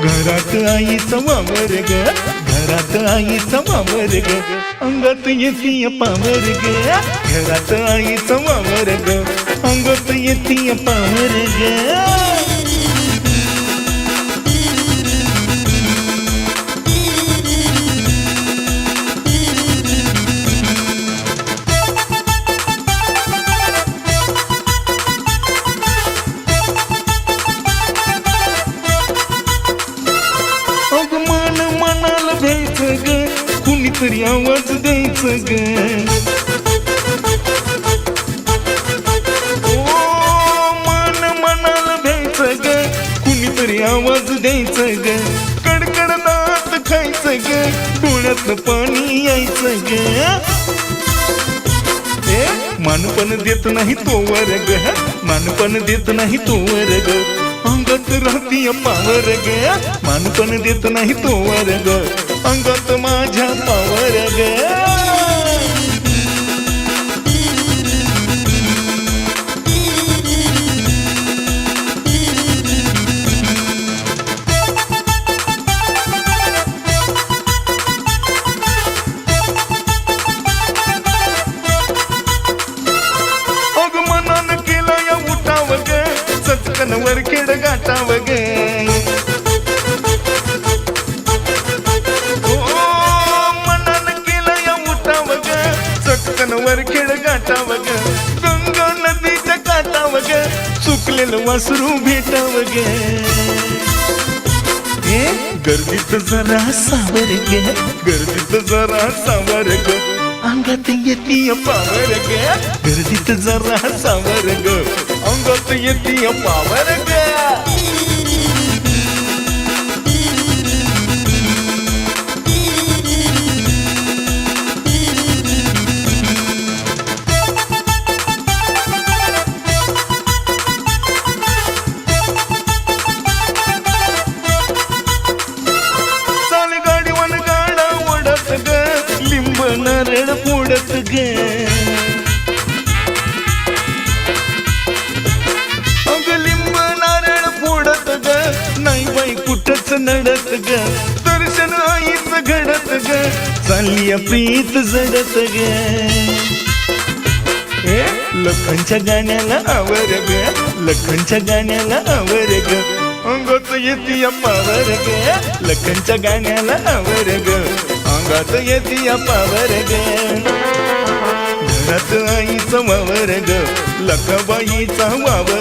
घरात आईचा वावर ग घरात आईचा वावर ग अंगात येतीय पावर ग घरात आईचा वावर ग अंगात येतीय पावर ग ग आवाज द्यायचं ग. ओ मान मनाला द्यायचं ग. कुणीतरी आवाज द्यायचं ग. कडकड दात खायचं ग. डोळ्यात पाणी यायचं ग. ए मानपण देत नाही तो वर्ग मानपण देत नाही तो वर्ग अंगात राहती पावर ग मानपण देत नाही तो वर्ग. अंगात माझ्या पावर ग चटकन खेळ खेड गाठाव ग. गंगा नदीच्या काठाव ग. चुकलेलं वासरू भेटाव ग. ए, गर्दीत जरा सावर गे. गर्दीत जरा सावर ग. अंगात येती पावर ग. गर्दीत जरा सावर ग. अंगात येती पावर ग. नडत ग. दर्शन आईच घडत ग. चालली प्रीत जडत ग. लखनच्या गाण्याला आवर ग. लखनच्या गाण्याला आवर ग. अंगात येते पावर ग. लखनच्या गाण्याला आवर ग. अंगात येते पावर ग. घरात आईचा वावर ग. लखबाईचा वावर